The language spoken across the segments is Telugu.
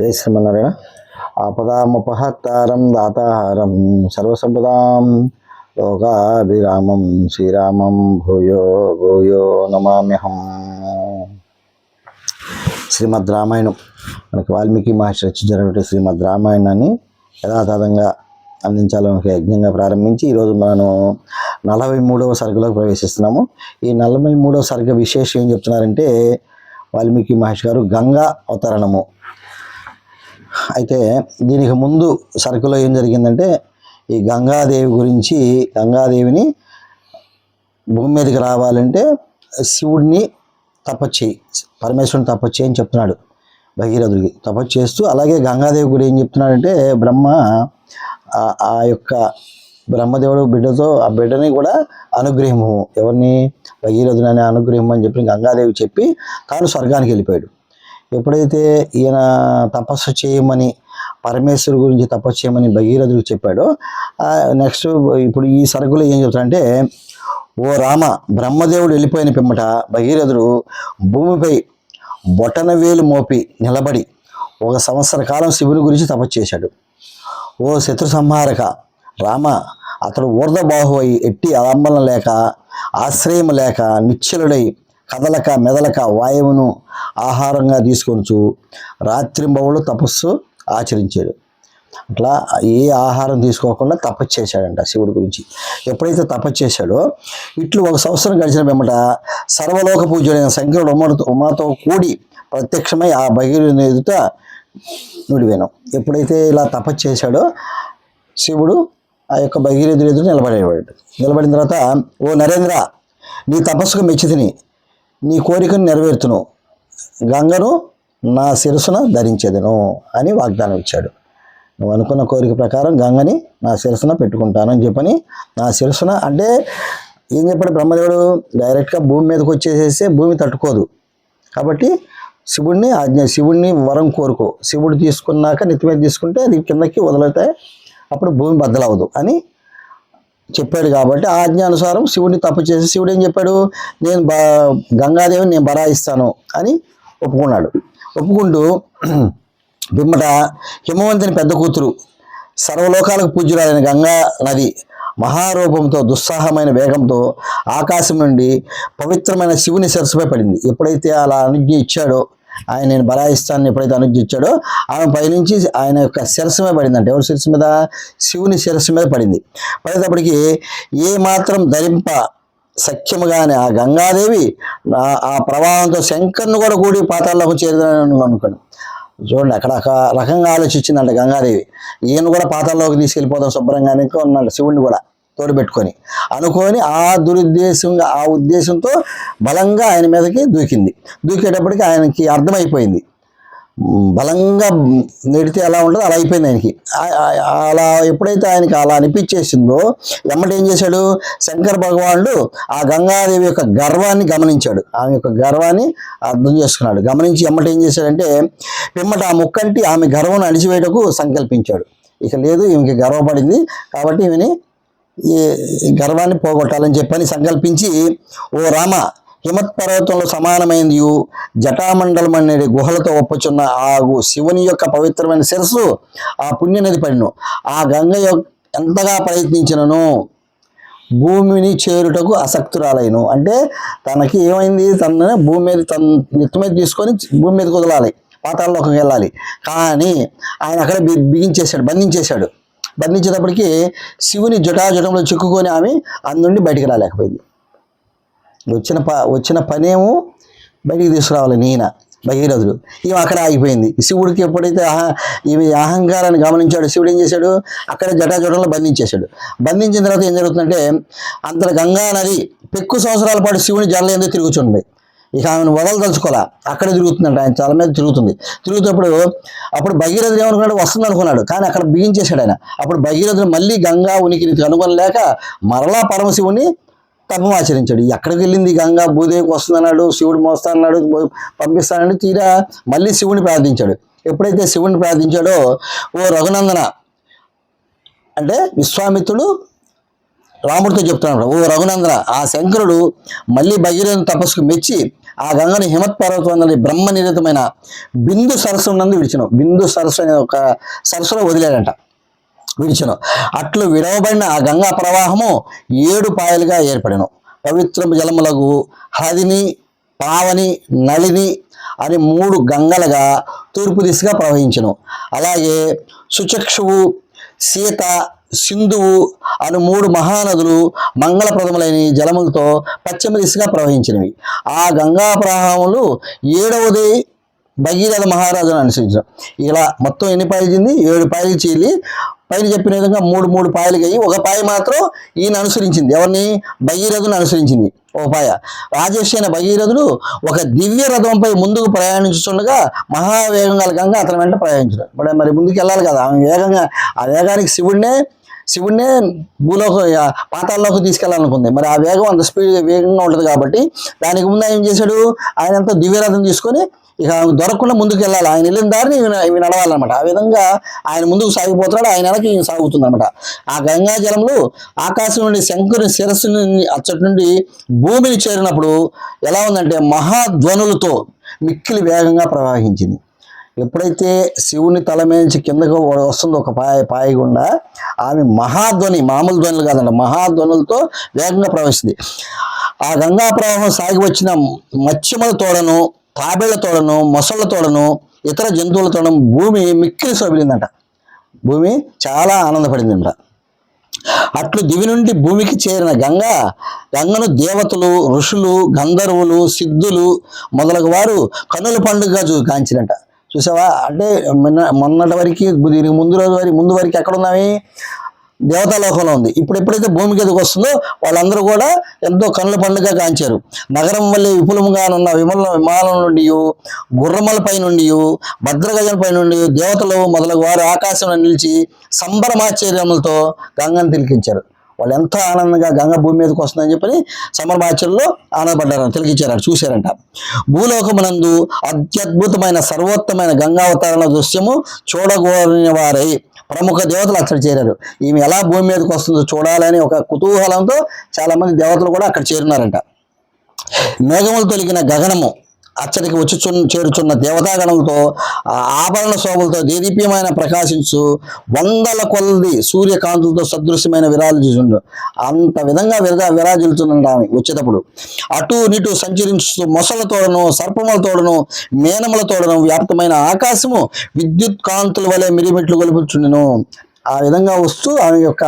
జై శ్రీమన్నారాయణ. ఆపదాముపహత్తారం దాతాహారం సర్వసంపదాం లోకాభిరామం శ్రీరామం భూయో భూయో నమామ్యహం. శ్రీమద్ రామాయణం. మనకి వాల్మీకి మహర్షి రచించినటువంటి శ్రీమద్ రామాయణాన్ని యథాతథంగా అందించాలని ఒక యజ్ఞంగా ప్రారంభించి ఈరోజు మనం నలభై మూడవ సరుకులోకి ప్రవేశిస్తున్నాము. ఈ నలభై మూడవ సరుకు విశేషం ఏం చెప్తున్నారంటే వాల్మీకి మహర్షి గారు గంగా అవతరణము. అయితే దీనికి ముందు సరుకులో ఏం జరిగిందంటే ఈ గంగాదేవి గురించి గంగాదేవిని భూమి మీదకి రావాలంటే శివుడిని తపచ్చేయి పరమేశ్వరుని తపస్సు అని చెప్తున్నాడు భగీరథుడికి. తపస్సు చేస్తూ అలాగే గంగాదేవి కూడా ఏం చెప్తున్నాడంటే బ్రహ్మ ఆ- ఆ యొక్క బ్రహ్మదేవుడు బిడ్డతో ఆ బిడ్డని కూడా అనుగ్రహము ఎవరిని? భగీరథుని అనే అనుగ్రహం అని చెప్పి గంగాదేవి చెప్పి తాను స్వర్గానికి వెళ్ళిపోయాడు. ఎప్పుడైతే ఈయన తపస్సు చేయమని పరమేశ్వరు గురించి తపస్సు చేయమని భగీరథుడు చెప్పాడో నెక్స్ట్ ఇప్పుడు ఈ సరుకులో ఏం చెప్తాడంటే ఓ రామ బ్రహ్మదేవుడు వెళ్ళిపోయిన పిమ్మట భగీరథుడు భూమిపై బొటన వేలు మోపి నిలబడి ఒక సంవత్సర కాలం శివుని గురించి తపస్సు చేశాడు. ఓ శత్రు సంహారక రామ అతడు ఊర్ధబాహు అయి ఎట్టి అలంబన లేక ఆశ్రయం లేక నిశ్చలుడై కదలక మెదలక వాయువును ఆహారంగా తీసుకొంచు రాత్రింబవులు తపస్సు ఆచరించాడు. అట్లా ఏ ఆహారం తీసుకోకుండా తపస్సు చేశాడంట శివుడి గురించి. ఎప్పుడైతే తపస్సు చేశాడో ఇట్లు ఒక సంవత్సరం గడిచిన వెంబట సర్వలోక పూజ శంకరుడు ఉమతో ఉమాతో కూడి ప్రత్యక్షమై ఆ భగీరుని ఎదుట నుడివేను. ఎప్పుడైతే ఇలా తపస్సు చేశాడో శివుడు ఆ యొక్క భగీరథుడి ఎదురు నిలబడేవాడు. నిలబడిన తర్వాత ఓ నరేంద్ర నీ తపస్సుకు మెచ్చితిని నీ కోరికను నెరవేర్తును. గంగను నా శిరసున ధరించేదను అని వాగ్దానం ఇచ్చాడు. నువ్వు అనుకున్న కోరిక ప్రకారం గంగని నా శిరసున పెట్టుకుంటాను అని చెప్పని నా శిరసున అంటే ఏం చెప్పాడు బ్రహ్మదేవుడు? డైరెక్ట్గా భూమి మీదకి వచ్చేసేస్తే భూమి తట్టుకోదు. కాబట్టి శివుడిని ఆజ్ఞ శివుడిని వరం కోరుకో. శివుడు తీసుకున్నాక నెత్తి మీద తీసుకుంటే అది కిందకి వదులుతాయి అప్పుడు భూమి బద్దలవదు అని చెప్పాడు కాబట్టి ఆ అనుసారం శివుడిని తప్పు చేసి శివుడు ఏం చెప్పాడు? నేను బా గంగాదేవిని నేను బరాయిస్తాను అని ఒప్పుకున్నాడు. ఒప్పుకుంటూ పిమ్మట హిమవంతుని పెద్ద కూతురు సర్వలోకాలకు పూజ్యురాలైన గంగా నది మహారూపంతో దుస్సాహమైన వేగంతో ఆకాశం నుండి పవిత్రమైన శివుని సరస్సుపై పడింది. ఎప్పుడైతే అలా అనుజ్ఞ ఇచ్చాడో ఆయన నేను బలాయిస్తాను ఎప్పుడైతే అనుగ్రహించాడో ఇచ్చాడో ఆమె పైనుంచి ఆయన యొక్క శిరస్సు మీద పడిందంటే. ఎవరి శిరస్సు మీద? శివుని శిరస్సు మీద పడింది. పడేటప్పటికి ఏ మాత్రం ధరింప సఖ్యముగానే ఆ గంగాదేవి ఆ- ప్రవాహంతో శంకర్ను కూడా కూడి పాతాల్లోకి చేరుదని అనుకోండి చూడండి అక్కడ ఒక రకంగా ఆలోచించిందంట గంగాదేవి. ఈయన కూడా పాతాల్లోకి తీసుకెళ్ళిపోతాం శుభ్రంగా అని ఉన్నాడు శివుణ్ణి కూడా. తోడు పెట్టుకొని అనుకొని ఆ దురుద్దేశంగా ఆ ఉద్దేశంతో బలంగా ఆయన మీదకి దూకింది. దూకేటప్పటికి ఆయనకి అర్థమైపోయింది. బలంగా నెడితే ఎలా ఉండదు అలా అయిపోయింది ఆయనకి. అలా ఎప్పుడైతే ఆయనకి అలా అనిపించేసిందో ఎమ్మటి ఏం చేశాడు? శంకర్ భగవానుడు ఆ గంగాదేవి యొక్క గర్వాన్ని గమనించాడు. ఆమె యొక్క గర్వాన్ని అర్థం చేసుకున్నాడు. గమనించి ఎమ్మటి ఏం చేశాడంటే పిమ్మట ఆ ముక్కంటి ఆమె గర్వం అణిచివేయటకు సంకల్పించాడు. ఇక లేదు ఈమెకి గర్వపడింది కాబట్టి ఈమెని ఈ గర్వాన్ని పోగొట్టాలని చెప్పని సంకల్పించి ఓ రామ హిమత్ పర్వతంలో సమానమైంది జటామండలం అనే గుహలతో ఒప్పుచున్న ఆ శివుని యొక్క పవిత్రమైన శిరస్సు ఆ పుణ్యనది పడిను. ఆ గంగ ఎంతగా ప్రయత్నించినను? భూమిని చేరుటకు అసక్తురాలైను అంటే తనకి ఏమైంది? తన భూమి మీద తన నెత్తి మీద తీసుకొని భూమి మీద కుదలాలి పాతాల్లోకి వెళ్ళాలి. కానీ ఆయన అక్కడ బిగించేశాడు బంధించేశాడు. బంధించేటప్పటికి శివుని జటాజటంలో చిక్కుకొని ఆమె అందుండి బయటికి రాలేకపోయింది. వచ్చిన ప వచ్చిన పనేమో బయటికి తీసుకురావాలి ఈయన భగీరథుడు. ఈమె అక్కడ ఆగిపోయింది. శివుడికి ఎప్పుడైతే ఆహా ఈమె అహంకారాన్ని గమనించాడు శివుడు ఏం చేశాడు? అక్కడ జటాజటంలో బంధించేశాడు. బంధించిన తర్వాత ఏం జరుగుతుందంటే అంతర గంగా నది పెక్కు సంవత్సరాల పాటు శివుని జల్ల ఎందుకు ఇక ఆమెను వదలదలుచుకోవాలా అక్కడే తిరుగుతుందంట ఆయన చాలా మీద తిరుగుతుంది. తిరుగుతున్నప్పుడు అప్పుడు భగీరథుడు ఏమనుకున్నాడు? వస్తుంది అనుకున్నాడు కానీ అక్కడ బిగించేశాడు ఆయన. అప్పుడు భగీరథుడు మళ్ళీ గంగా ఉనికి కనుగొనలేక మరలా పరమశివుని తపం ఆచరించాడు. ఎక్కడికి వెళ్ళింది? గంగా భూదేవికి వస్తుందన్నాడు శివుడు మోస్తానన్నాడు పంపిస్తానని తీరా మళ్ళీ శివుని ప్రార్థించాడు. ఎప్పుడైతే శివుని ప్రార్థించాడో ఓ రఘునందన అంటే విశ్వామిత్రుడు రాముడితో చెప్తున్నాడు. ఓ రఘునందన ఆ శంకరుడు మళ్ళీ భగీరథుని తపస్సుకు మెచ్చి ఆ గంగని హిమత్పర్వతం బ్రహ్మ నిరతమైన బిందు సరస్సు నందు విడిచను. బిందు సరస్సు అనే ఒక సరస్సులో వదిలేడంట. విడిచను. అట్లు విడవబడిన ఆ గంగా ప్రవాహము ఏడు పాయలుగా ఏర్పడిను. పవిత్ర జలములకు హదిని పావని నళిని అని మూడు గంగలుగా తూర్పు దిశగా ప్రవహించను. అలాగే సుచక్షువు సీత సింధువు అను మూడు మహానదులు మంగళప్రదములైన జలములతో పశ్చిమ దిశగా ప్రవహించినవి. ఆ గంగా ప్రవాహములు ఏడవది భగీరథ మహారాజును అనుసరించడం. ఇలా మొత్తం ఎన్ని పాయలు చెంది? ఏడు పాయలు చీలి పైన చెప్పిన విధంగా మూడు మూడు పాయలు అయ్యి ఒక పాయ మాత్రం ఈయన అనుసరించింది. ఎవరిని? భగీరథుని అనుసరించింది. ఒక పాయ. రాజేష్ అయిన భగీరథుడు ఒక దివ్య రథంపై ముందుకు ప్రయాణించుతుండగా మహావేగం గలగంగా అతని వెంట ప్రయాణించడం. ఇప్పుడు మరి ముందుకు వెళ్ళాలి కదా. ఆమె వేగంగా ఆ వేగానికి శివుడినే శివుడినే భూలోక పాతాల్లోకి తీసుకెళ్ళాలనుకుంది మరి ఆ వేగం అంత స్పీడ్ వేగంగా ఉంటుంది కాబట్టి దానికి ముందు ఏం చేశాడు? ఆయన అంత దివ్యరథం తీసుకొని ఇక దొరకకుండా ముందుకు వెళ్ళాలి. ఆయన వెళ్ళిన దారిని ఇవి నడవాలన్నమాట. ఆ విధంగా ఆయన ముందుకు సాగిపోతున్నాడు. ఆయన వెనక ఈయన సాగుతుందన్నమాట. ఆ గంగా జలంలో ఆకాశం నుండి శంకరుని శిరస్సు నుండి అచ్చటి నుండి భూమిని చేరినప్పుడు ఎలా ఉందంటే మహాధ్వనులతో మిక్కిలి వేగంగా ప్రవహించింది. ఎప్పుడైతే శివుని తల మీద నుంచి కిందకు వస్తుందో ఒక పాయ పాయ గుండా ఆమె మహాధ్వని మామూలు ధ్వనులు కాదండి మహాధ్వనులతో వేగంగా ప్రవహిస్తుంది. ఆ గంగా ప్రవాహం సాగి వచ్చిన మత్స్యముల తోడను తాబేళ్ళ తోడను మొసళ్ళ తోడను ఇతర జంతువుల తోడను భూమి మిక్కిలి సొబిలిందంట భూమి చాలా ఆనందపడిందంట. అట్లు దివి నుండి భూమికి చేరిన గంగ గంగను దేవతలు ఋషులు గంధర్వులు సిద్ధులు మొదలగు వారు కన్నుల పండుగగా చూ కాంచినట చూసావా? అంటే మొన్న మొన్నటి వరకు దీనికి ముందు రోజు వరకు ముందు వరకు ఎక్కడ ఉన్నావి దేవతాలోకంలో ఉంది. ఇప్పుడు ఎప్పుడైతే భూమి గదికి వస్తుందో వాళ్ళందరూ కూడా ఎంతో కన్నుల పండుగ కాంచారు. నగరం వల్లే విపులంగా విమల విమానం నుండి గుర్రమల పై నుండి భద్రగజల పై నుండి దేవతలు మొదలగు వారు ఆకాశంలో నిలిచి సంబరమాశ్చర్యములతో గంగను తిలికించారు వాళ్ళు ఎంతో ఆనందంగా గంగ భూమి మీదకి వస్తుందని చెప్పని సంబరమాచరణలో ఆనందపడ్డారు తిలకించారు చూశారంట. భూలోకమునందు అత్యద్భుతమైన సర్వోత్తమైన గంగావతారణ దృశ్యము చూడగోరిన వారై ప్రముఖ దేవతలు అక్కడ చేరారు. ఈమె ఎలా భూమి మీదకి వస్తుందో చూడాలని ఒక కుతూహలంతో చాలామంది దేవతలు కూడా అక్కడ చేరినారంట మేఘములు తొలిగిన గగనము అచ్చడికి వచ్చి చేరుచున్న దేవతాగణంతో ఆ ఆభరణ శోభలతో దేదీప్యమైన ప్రకాశించు వందల కొలది సూర్యకాంతులతో సదృశ్యమైన విరాజించు అంత విధంగా విరగా విరాజిల్లుతుందంట ఆమె వచ్చేటప్పుడు. అటు నిటు సంచరించు మొసల తోడను సర్పముల తోడను మేనముల తోడను వ్యాప్తమైన ఆకాశము విద్యుత్ కాంతుల వలె మిరిమిట్లు గొలుపుచుండెను. ఆ విధంగా వస్తూ ఆమె యొక్క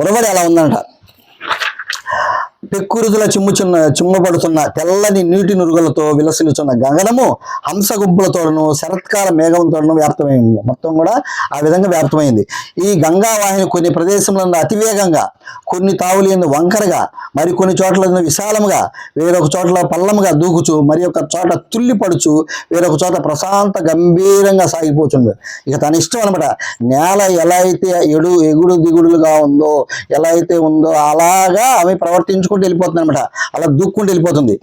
ఉరవడి అలా ఉందంట. పెక్కురుదుల చిమ్ముచున్న చిమ్మబడుతున్న తెల్లని నీటి నురుగులతో విలసిల్లుచున్న గగనము హంస గుంపులతోడను శరత్కాల మేఘంతోడను వ్యాప్తమైంది. మొత్తం కూడా ఆ విధంగా వ్యాప్తమైంది. ఈ గంగా వాహిని కొన్ని ప్రదేశంలో అతివేగంగా కొన్ని తావులేని వంకరగా మరి కొన్ని చోట్ల విశాలముగా వేరొక చోట్ల పల్లముగా దూకుచు మరి ఒక చోట తుల్లి పడుచు వేరొక చోట ప్రశాంత గంభీరంగా సాగిపోతుంది ఇక తన ఇష్టం అనమాట నేల ఎలా అయితే ఎడు ఎగుడు దిగుడులుగా ఉందో ఎలా అయితే ఉందో అలాగా ఆమె ప్రవర్తించు ప్రవర్తించుకుంటూ వెళ్ళిపోతుంది అనమాట అలా దూక్కుంటూ వెళ్ళిపోతుంది.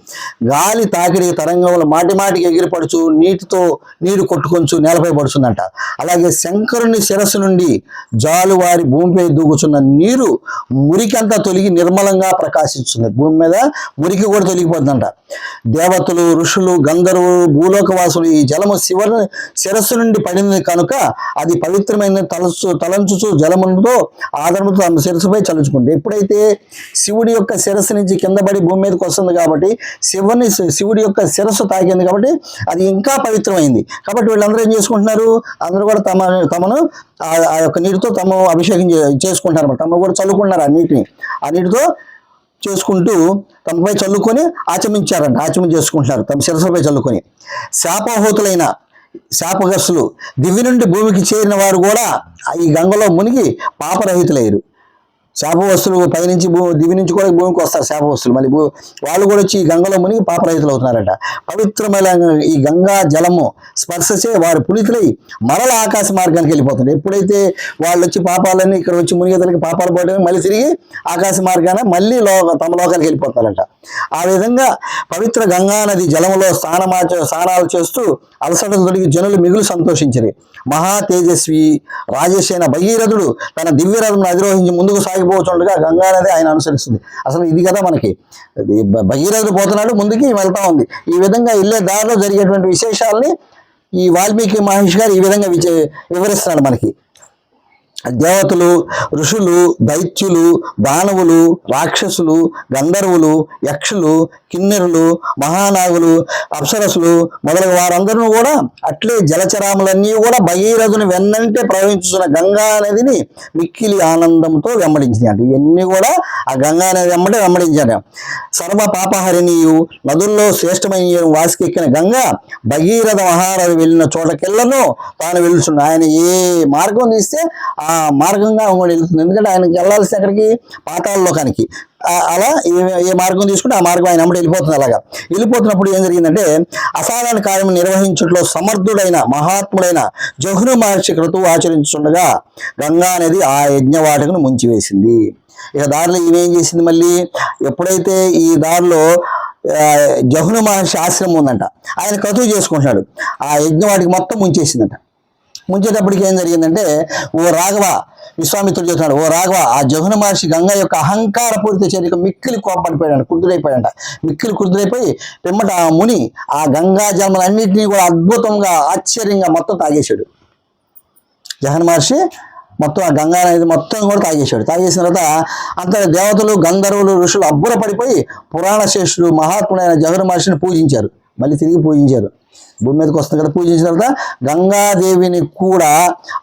గాలి తాకిడి తరంగంలో మాటి మాటికి ఎగిరిపడుచు నీటితో నీరు కొట్టుకొంచు నేలపై పడుతుందంట అలాగే శంకరుని శిరస్సు నుండి జాలువారి భూమిపై దూకుచున్న నీరు మురికంతా తొలగి నిర్మలంగా ప్రకాశిస్తుంది. భూమి మీద మురికి కూడా తొలగిపోతుందంట. దేవతలు ఋషులు గంధర్వులు భూలోకవాసులు ఈ జలము శివ శిరస్సు నుండి పడింది కనుక అది పవిత్రమైన తలచు తలంచుచు జలముతో ఆదరణతో తమ శిరస్సుపై చలుచుకుంది ఎప్పుడైతే శివుడి యొక్క శిరస్సు నుంచి కింద పడి భూమి మీదకి వస్తుంది కాబట్టి శివుని శివుడి యొక్క శిరస్సు తాకింది కాబట్టి అది ఇంకా పవిత్రమైంది. కాబట్టి వీళ్ళందరూ ఏం చేసుకుంటున్నారు? అందరూ కూడా తమ తమను ఆ ఆ యొక్క నీటితో తమ అభిషేకం చేసుకుంటారు అనమాట తమ కూడా చల్లుకుంటున్నారు ఆ నీటిని. ఆ నీటితో చేసుకుంటూ తమపై చల్లుకొని ఆచమించారంట. ఆచమం చేసుకుంటున్నారు. తమ శిరస్సుపై చల్లుకొని. శాపహోతులైన శాపగ్రస్తులు దివి నుండి భూమికి చేరిన వారు కూడా ఈ గంగలో మునిగి పాపరహితులయ్యారు. శాపవస్తులు పైనుంచి భూమి దివి నుంచి కూడా భూమికి వస్తారు శాపవస్తులు. మళ్ళీ వాళ్ళు కూడా వచ్చి ఈ గంగలో మునిగి పాపరహితులు అవుతున్నారట. పవిత్రమైన ఈ గంగా జలము స్పర్శచే వారు పునీతులై మరల ఆకాశ మార్గానికి వెళ్ళిపోతుంది ఎప్పుడైతే వాళ్ళు వచ్చి పాపాలన్నీ ఇక్కడ వచ్చి మునిగేతలకి పాపాలు పోవడం మళ్ళీ తిరిగి ఆకాశ మార్గాన మళ్ళీ లోక తమ లోకానికి వెళ్ళిపోతారట. ఆ విధంగా పవిత్ర గంగా నది జలములో స్నానమాచ స్నానాలు చేస్తూ అలసటలు తొడిగి జనులు మిగులు సంతోషించరు. మహా తేజస్వి రాజేశైన భగీరథుడు తన దివ్యరథం అధిరోహించి ముందుకు సాగి వెళ్ళిపోతుండగా గంగా నది ఆయన అనుసరిస్తుంది. అసలు ఇది కదా మనకి. భగీరథుడు పోతున్నాడు ముందుకి వెళ్తా ఉంది. ఈ విధంగా వెళ్ళే దారిలో జరిగేటువంటి విశేషాలని ఈ వాల్మీకి మహేష్ గారు ఈ విధంగా విచే వివరిస్తున్నాడు మనకి. దేవతలు ఋషులు దైత్యులు దానవులు రాక్షసులు గంధర్వులు యక్షులు కిన్నెరులు మహానాగులు అప్సరసులు మొదలగు వారందరూ కూడా అట్లే జలచరాములన్నీ కూడా భగీరథుని వెన్నంటే ప్రవహించుతున్న గంగా నదిని మిక్కిలి ఆనందంతో వెంబడించినాడు ఇవన్నీ కూడా ఆ గంగా నది వెంబడి వెంబడించాడు సర్వ పాపహరిణీయు నదుల్లో శ్రేష్టమైన వాసికెక్కిన గంగ భగీరథ మహారాజు వెళ్ళిన చోటకెళ్ళను తాను వెళ్తున్నాడు ఆయన ఏ మార్గం తీస్తే ఆ మార్గంగా వెళ్తుంది ఎందుకంటే ఆయనకి వెళ్ళాల్సిన ఎక్కడికి పాతాళ లోకానికి. అలా ఏ- మార్గం తీసుకుంటే ఆ మార్గం ఆయన అమ్మడి వెళ్ళిపోతుంది అలాగా. వెళ్ళిపోతున్నప్పుడు ఏం జరిగిందంటే అసాధారణ కార్యం నిర్వహించట్లో సమర్థుడైన మహాత్ముడైన జహ్ను మహర్షి క్రతువు ఆచరించుండగా గంగా అనేది ఆ యజ్ఞవాటకును ముంచివేసింది. ఇక దారిలో ఈమెం చేసింది మళ్ళీ? ఎప్పుడైతే ఈ దారిలో జహ్ను మహర్షి ఆశ్రమం ఉందంట ఆయన క్రతువు చేసుకుంటున్నాడు. ఆ యజ్ఞవాటికి మొత్తం ముంచేసిందంట. ముంచేటప్పటికి ఏం జరిగిందంటే ఓ రాఘవ విశ్వామిత్రుడు చెప్తున్నాడు ఓ రాఘవ ఆ జగన్ మహర్షి గంగ యొక్క అహంకార పూరిత చర్యకు మిక్కిలి కోపడిపోయాడు కుదురైపోయాడంట. మిక్కిలి కుదురైపోయి పిమ్మట ఆ ముని ఆ గంగా జన్మలన్నింటినీ కూడా అద్భుతంగా ఆశ్చర్యంగా మొత్తం తాగేశాడు. జగన్ మహర్షి మొత్తం ఆ గంగా అనేది మొత్తం కూడా తాగేశాడు. తాగేసిన తర్వాత అంత దేవతలు గంధర్వులు ఋషులు అబ్బుర పడిపోయి పురాణ శేషులు మహాత్ముడైన జగన్ మహర్షిని పూజించారు. మళ్ళీ తిరిగి పూజించారు. భూమి మీదకి వస్తుంది కదా పూజించిన తర్వాత గంగాదేవిని కూడా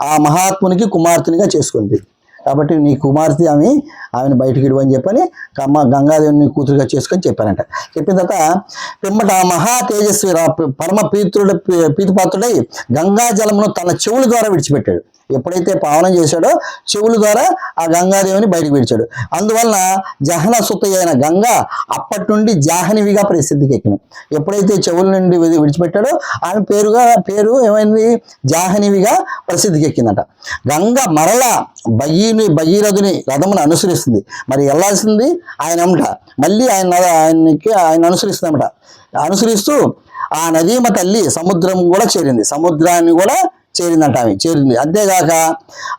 ఆ మహాత్మునికి కుమార్తెనిగా చేసుకుంది. కాబట్టి నీ కుమార్తె ఆమె ఆమెను బయటికి ఇడు అని చెప్పని అమ్మ గంగాదేవిని కూతురుగా చేసుకొని చెప్పానంట చెప్పిన తర్వాత పిమ్మట ఆ మహా తేజస్వి పరమ పీతృడు పీతిపాత్రుడై గంగా జలమును తన చెవుల ద్వారా విడిచిపెట్టాడు. ఎప్పుడైతే పావనం చేశాడో చెవుల ద్వారా ఆ గంగాదేవిని బయటకు విడిచాడు అందువలన జహన సుత అయిన గంగ అప్పటి నుండి జాహ్నవిగా ప్రసిద్ధికి ఎక్కిన ఎప్పుడైతే చెవుల నుండి విడిచిపెట్టాడో ఆమె పేరుగా పేరు ఏమైంది? జాహ్నవిగా ప్రసిద్ధికి ఎక్కిందట. గంగ మరలా భగీని భగీరథుని రథమును అనుసరిస్తుంది. మరి వెళ్ళాల్సింది ఆయన అమ్మట. మళ్ళీ ఆయన ఆయనకి ఆయన అనుసరిస్తుందన్నమాట. అనుసరిస్తూ ఆ నదీమ తల్లి సముద్రం కూడా చేరింది. సముద్రాన్ని కూడా చేరిందంట ఆమె చేరింది. అంతేగాక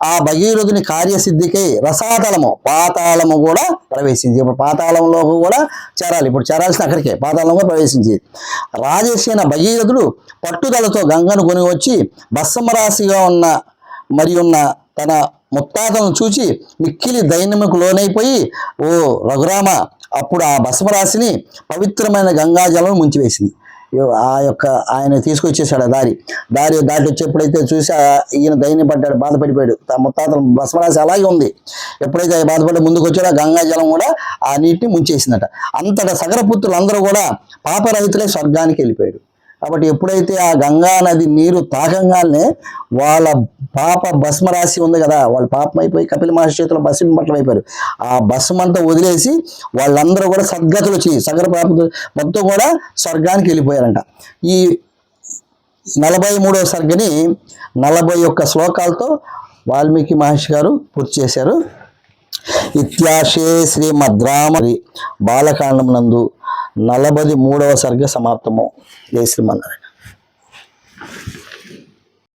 ఆ భగీరథుని కార్యసిద్ధికై రసాతలము పాతాళము కూడా ప్రవేశించి ఇప్పుడు పాతాళంలో కూడా చేరాలి. ఇప్పుడు చేరాల్సిన అక్కడికే. పాతాళంలో ప్రవేశించి రాజేష్ భగీరథుడు పట్టుదలతో గంగను కొని వచ్చి భస్మరాశిగా ఉన్న మరి ఉన్న తన ముత్తాతలను చూచి మిక్కిలి దైన్యముకు లోనైపోయి ఓ రఘురామ అప్పుడు ఆ భస్మరాశిని పవిత్రమైన గంగాజలం ముంచివేసింది. ఆ యొక్క ఆయన తీసుకొచ్చేసాడు ఆ దారి. దారి దాటి వచ్చేప్పుడైతే చూసి ఈయన దైన్యం పడ్డాడు బాధపడిపోయాడు. ఆ ముత్తాతల భస్మరాశి అలాగే ఉంది. ఎప్పుడైతే బాధపడి ముందుకు వచ్చాడో గంగా జలం కూడా ఆ నీటిని ముంచేసిందట. అంతటా సగరపుత్రులు అందరూ కూడా పాపరహితులే స్వర్గానికి వెళ్ళిపోయాడు కాబట్టి ఎప్పుడైతే ఆ గంగా నది నీరు తాగంగానే వాళ్ళ పాప భస్మరాశి ఉంది కదా వాళ్ళ పాపం అయిపోయి కపిల మహర్షి చేతిలో భస్మ అయిపోయారు. ఆ భస్మ అంతా వదిలేసి వాళ్ళందరూ కూడా సద్గతులు వచ్చి సగర పాప మొత్తం కూడా స్వర్గానికి వెళ్ళిపోయారంట. ఈ నలభై మూడవ సర్గని నలభై ఒక్క శ్లోకాలతో వాల్మీకి మహర్షి గారు పూర్తి చేశారు. ఇత్యాశే శ్రీమద్రామరి బాలకాండం నందు నలభై మూడవ సరిగ్గా సమాప్తము. జై శ్రీమన్నారాయణ.